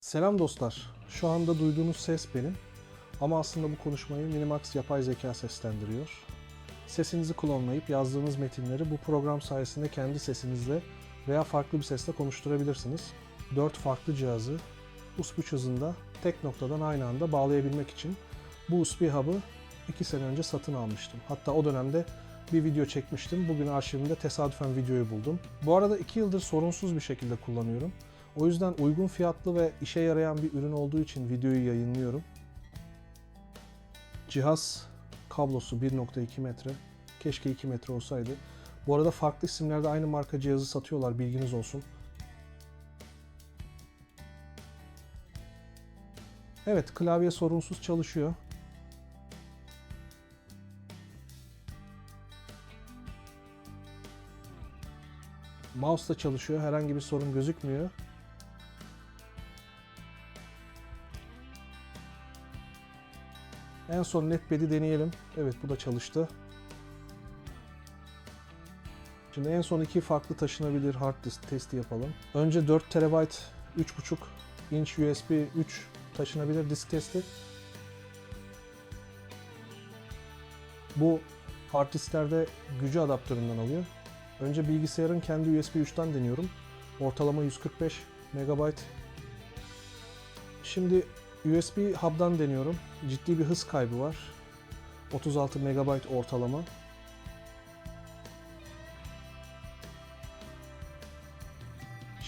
Selam dostlar. Şu anda duyduğunuz ses benim. Ama aslında bu konuşmayı Minimax yapay zeka seslendiriyor. Sesinizi klonlayıp yazdığınız metinleri bu program sayesinde kendi sesinizle veya farklı bir sesle konuşturabilirsiniz. 4 farklı cihazı USB hızında tek noktadan aynı anda bağlayabilmek için bu USB hub'ı 2 sene önce satın almıştım. Hatta o dönemde bir video çekmiştim. Bugün arşivimde tesadüfen videoyu buldum. Bu arada 2 yıldır sorunsuz bir şekilde kullanıyorum. O yüzden uygun fiyatlı ve işe yarayan bir ürün olduğu için videoyu yayınlıyorum. Cihaz kablosu 1.2 metre. Keşke 2 metre olsaydı. Bu arada farklı isimlerde aynı marka cihazı satıyorlar bilginiz olsun. Evet klavye sorunsuz çalışıyor. Mouse da çalışıyor. Herhangi bir sorun gözükmüyor. En son Netpad'i deneyelim. Evet bu da çalıştı. Şimdi en son iki farklı taşınabilir hard disk testi yapalım. Önce 4 TB 3.5 inç USB 3 taşınabilir disk testi. Bu hard disklerde gücü adaptöründen alıyor. Önce bilgisayarın kendi USB 3'ten deniyorum. Ortalama 145 MB. Şimdi USB hub'dan deniyorum. Ciddi bir hız kaybı var. 36 MB ortalama.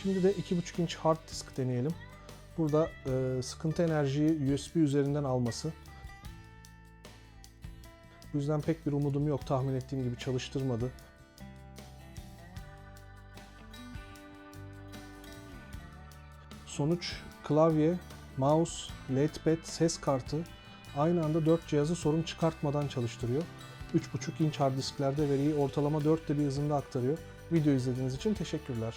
Şimdi de 2.5 inç hard disk deneyelim. Burada e, sıkıntı enerjiyi USB üzerinden alması. Bu yüzden pek bir umudum yok. Tahmin ettiğim gibi çalıştırmadı. Sonuç klavye, mouse, ladepad, ses kartı aynı anda 4 cihazı sorun çıkartmadan çalıştırıyor. 3.5 inç hard disklerde veriyi ortalama 4'te bir hızında aktarıyor. Video izlediğiniz için teşekkürler.